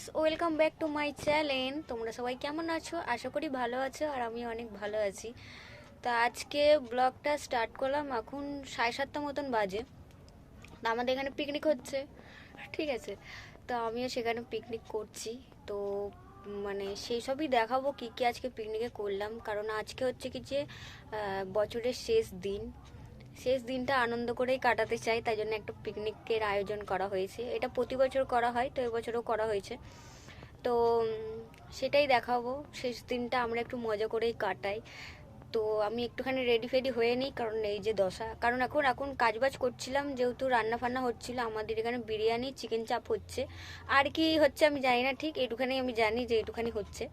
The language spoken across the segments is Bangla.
Guys welcome back to my channel তোমরা সবাই কেমন আছো? আশা করি ভালো আছো আর আমি অনেক ভালো আছি। তা আজকে ব্লগটা স্টার্ট করলাম এখন সাড়ে সাতটা মতন বাজে। আমাদের এখানে পিকনিক হচ্ছে। ঠিক আছে। তো আমিও সেখানে পিকনিক করছি। তো মানে সেই সবই দেখাবো কী কী আজকে পিকনিকে করলাম। কারণ আজকে হচ্ছে কি যে বছরের শেষ দিন। শেষ দিনটা আনন্দ করেই কাটাতে চাই, তাই জন্য একটা পিকনিকের আয়োজন করা হয়েছে। এটা প্রতি বছর করা হয়, তো এবছরও করা হয়েছে। তো সেটাই দেখাবো। শেষ দিনটা আমরা একটু মজা করেই কাটাই। তো আমি একটুখানি রেডি ফেডি হয়ে নিই, কারণ এই যে দশা। কারণ এখন এখন কাজবাজ করছিলাম, যেহেতু রান্না ফান্না হচ্ছিল, আমাদের এখানে বিরিয়ানি চিকেন চাপ হচ্ছে। আর কি হচ্ছে আমি জানি না, ঠিক এইটুখানি আমি জানি যে এইটুখানি হচ্ছে।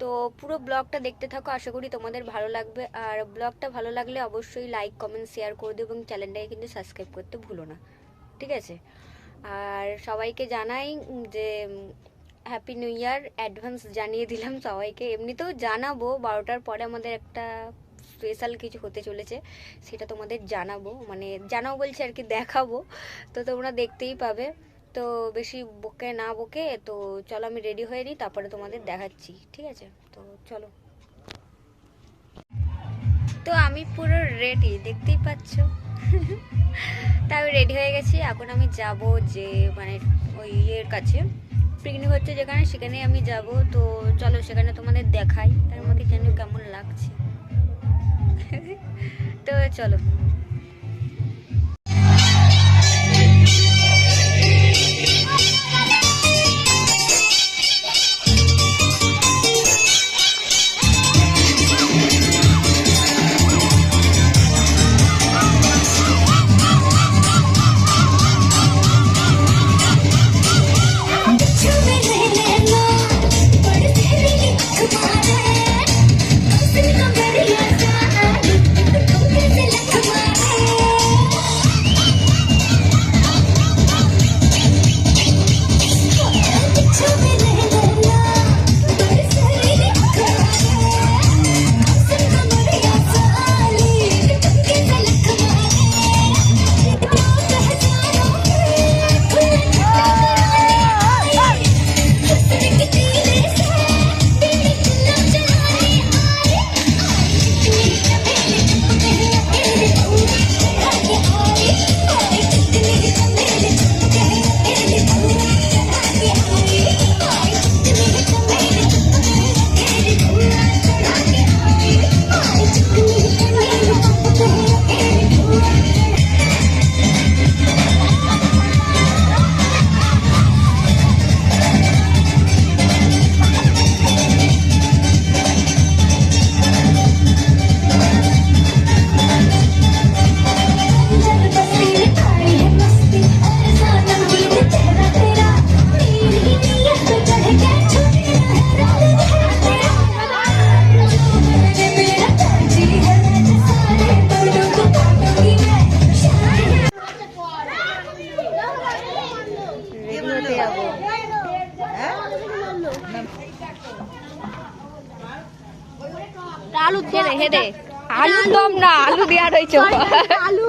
তো পুরো ব্লগটা দেখতে থাকো, আশা করি তোমাদের ভালো লাগবে। আর ব্লগটা ভালো লাগলে অবশ্যই লাইক কমেন্ট শেয়ার করে দিও এবং চ্যানেলটাকে কিন্তু সাবস্ক্রাইব করতে ভুলো না। ঠিক আছে? আর সবাইকে জানাই যে হ্যাপি নিউ ইয়ার অ্যাডভান্স জানিয়ে দিলাম সবাইকে। এমনিতেও জানাব, বারোটার পরে আমাদের একটা স্পেশাল কিছু হতে চলেছে, সেটা তোমাদের জানাব। মানে জানাব বলছি আর কি, দেখাবো। তো তোমরা দেখতেই পাবে। তো বেশি বকে না বকে, তো চলো আমি রেডি হয়ে নিই, তারপরে তোমাদের দেখাচ্ছি, ঠিক আছে? তো চলো। তো আমি পুরো রেডি দেখতেই পাচ্ছ? তা আমি রেডি হয়ে গেছি, এখন আমি যাব যে মানে ওই ইয়ের কাছে। পিকনিক হচ্ছে যেখানে সেখানে আমি যাব, তো চলো সেখানে তোমাদের দেখাই, তার মধ্যে যেন কেমন লাগছে। তো চলো। আলু হেদে হেদে আলু দম না আলু দেওয়া রয়েছে। আলু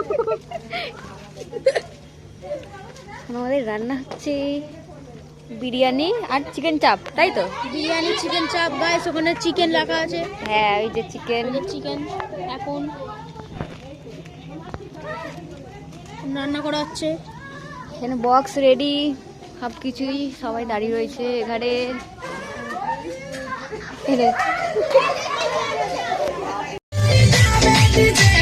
আমাদের রান্না হচ্ছে বিরিয়ানি আর চিকেন চাপ তাই তো? বিরিয়ানি চিকেন চাপ গাইস ওখানে চিকেন রাখা আছে। হ্যাঁ ওই যে চিকেন। চিকেন এখন রান্না করা হচ্ছে। এখানে বক্স রেডি সব কিছুই সবাই দাঁড়িয়ে রয়েছে এখানে। এরে, চিকেন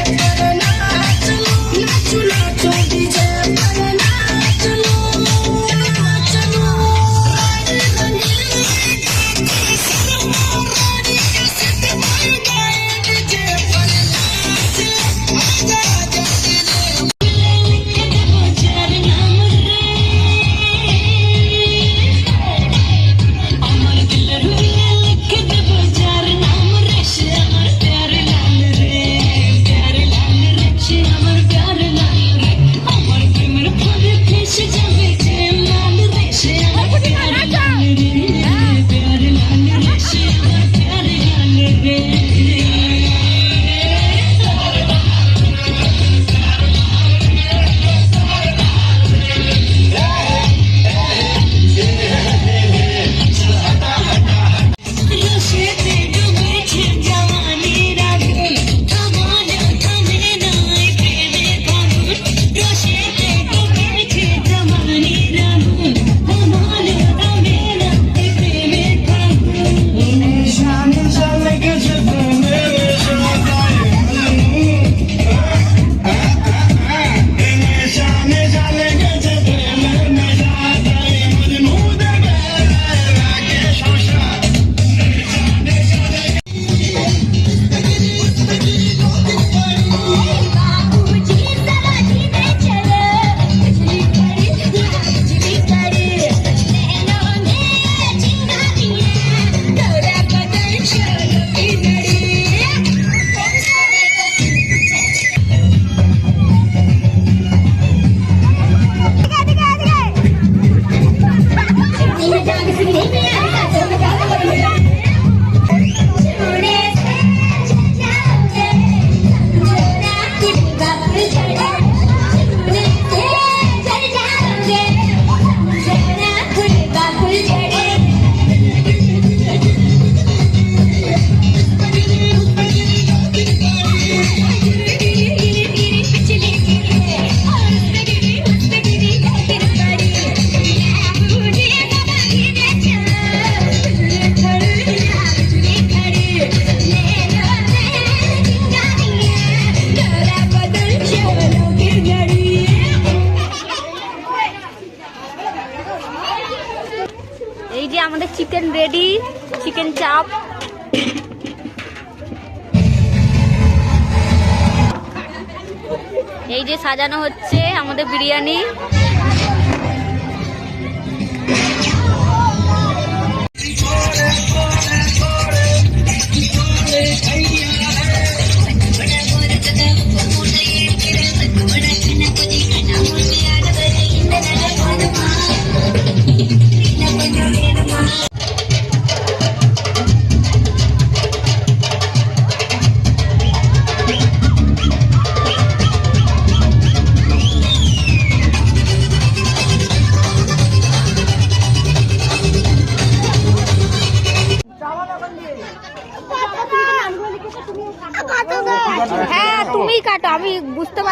সাজানো হচ্ছে আমাদের বিরিয়ানি।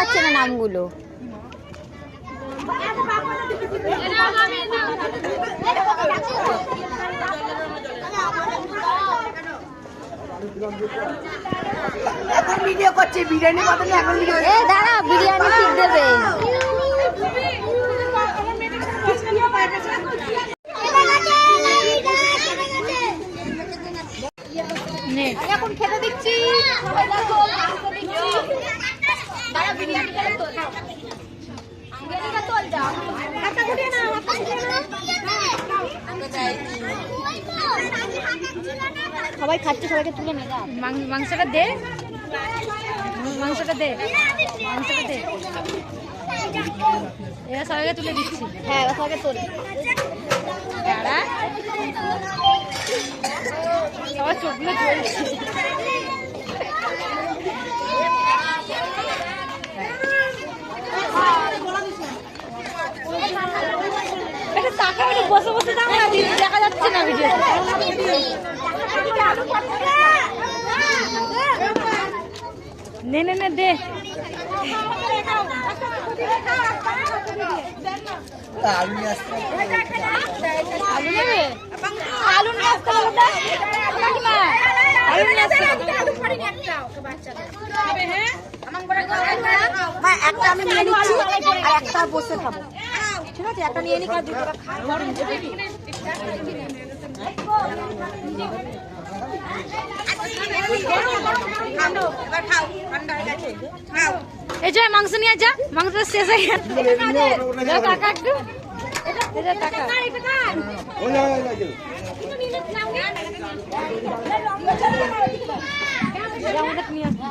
পারছি না নামগুলো। এখন ভিডিও করছে বিরিয়ানি এখন ভিডিও দাঁড়া বিরিয়ানি ঠিক দেবে নে এখন খেতে দিচ্ছি সবাই দেখো মাংস দিচ্ছি দাঁড়া বিরিয়ানি খেলে তোল বিরিয়ানিটা তোল যা হাতটা গুটিয়ে না হাতটা গুটিয়ে না সবাই খাচ্ছে সবাইকে তুলে নে মাংসটা দে। মাংসটা দে। মাংসটা দে। এরা সবাইকে তুলে দিচ্ছি। হ্যাঁ এবার সবাইকে তোল দাঁড়া সবার চোখগুলো জ্বলছে বসে বসে দেখা যাচ্ছে না ভিডিওতে। নে নে নে দে। আমি আলু নেবে আলু নিয়ে আসতে হবে। আলু নিয়ে আসতে হবে। একটা আমি নিয়ে নিচ্ছি আর একটা বসে খাব ঠিক আছে একটা নিয়ে নিক আর দুটো খাব এই যে মাংস নিয়ে যা। মাংস শেষ হয়ে গেছে। কাকা একটু। এই টাকা আমাদের নিয়ে আসতে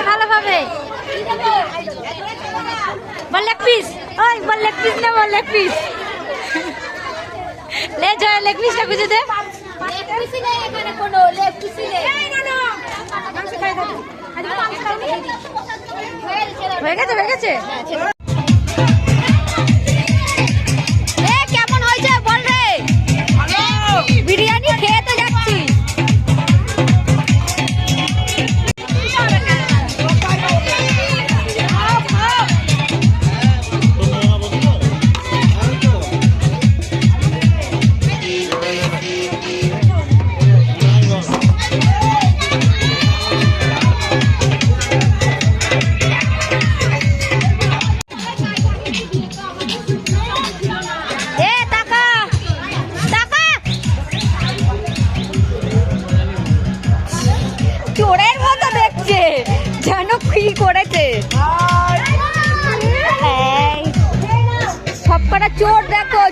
ভালোভাবে ভালোভাবে বল লেগ পিস ওই বল লেগ পিস না বল লেগ পিস লে, জয় লেগ পিসটা খুঁজে দে। হয়ে গেছে হয়ে গেছে?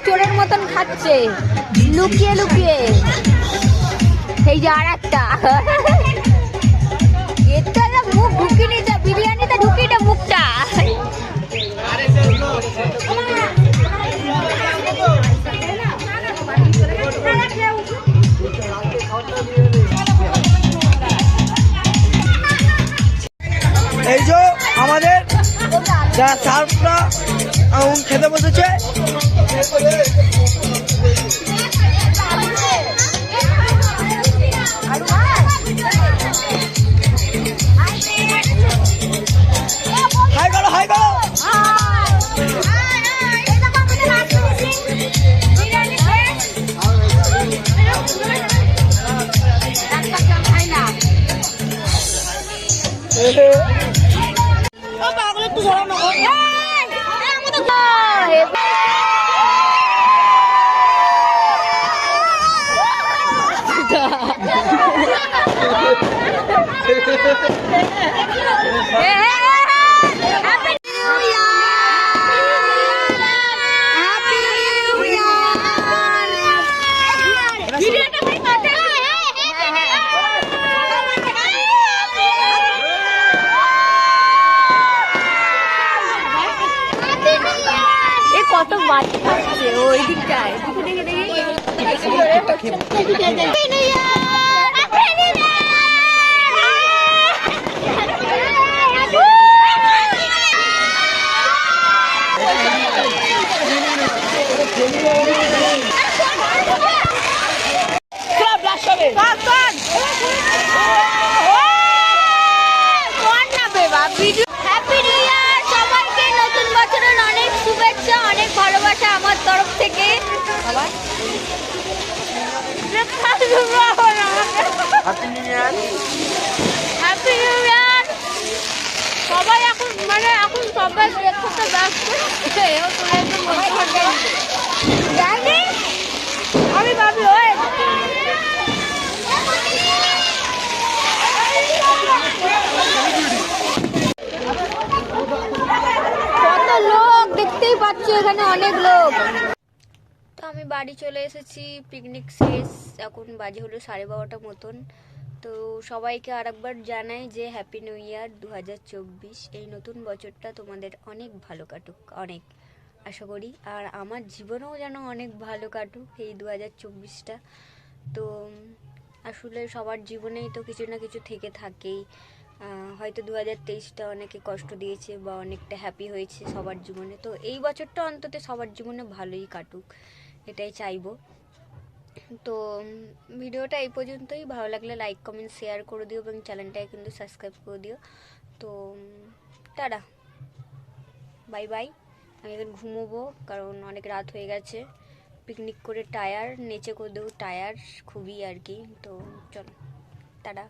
চোরের মতন খাচ্ছে। লুকিয়ে লুকিয়ে। এই যে আর একটা এটা মুখ মুখটা। এই যে আমাদের যা আউন খেতে বসেছে। কত বাচ্চা থাকছে ওই দিকটায় দেখে দেখে দেখে হ্যাপি নিউ ইয়ার সবাইকে নতুন বছরের অনেক শুভেচ্ছা অনেক ভালোবাসা আমার তরফ থেকে। Happy new year happy new year সবাই এখন মানে এখন সবাই ব্রেকফাস্টে ব্যস্ত আমি ভাবি কত লোক দেখতেই পাচ্ছ এখানে, অনেক লোক। তো আমি বাড়ি চলে এসেছি পিকনিক শেষ, এখন বাজে হলো সাড়ে বারোটা মতন। তো সবাইকে আরেকবার জানাই যে হ্যাপি নিউ ইয়ার দু হাজার চব্বিশ। এই নতুন বছরটা তোমাদের অনেক ভালো কাটুক, অনেক। আশা করি। আর আমার জীবনেও যেন অনেক ভালো কাটুক এই দু হাজার চব্বিশটা। তো, আসলে সবার জীবনেই তো কিছু না কিছু থেকে থাকেই। হয়তো দু হাজার তেইশটা অনেকে কষ্ট দিয়েছে বা অনেকটা হ্যাপি হয়েছে সবার জীবনে। তো এই বছরটা অন্তত সবার জীবনে ভালোই কাটুক, এটাই চাইব। তো ভিডিওটা এই পর্যন্তই। ভালো লাগলে লাইক কমেন্ট শেয়ার করে দিও এবং চ্যানেলটাকে কিন্তু সাবস্ক্রাইব করে দিও। তো টাটা। বাই বাই আমি এখন ঘুমোবো, কারণ অনেক রাত হয়ে গেছে। পিকনিক করে টায়ার নেচে করে দেবো টায়ার খুবই আর কি। তো, চলো, টাটা।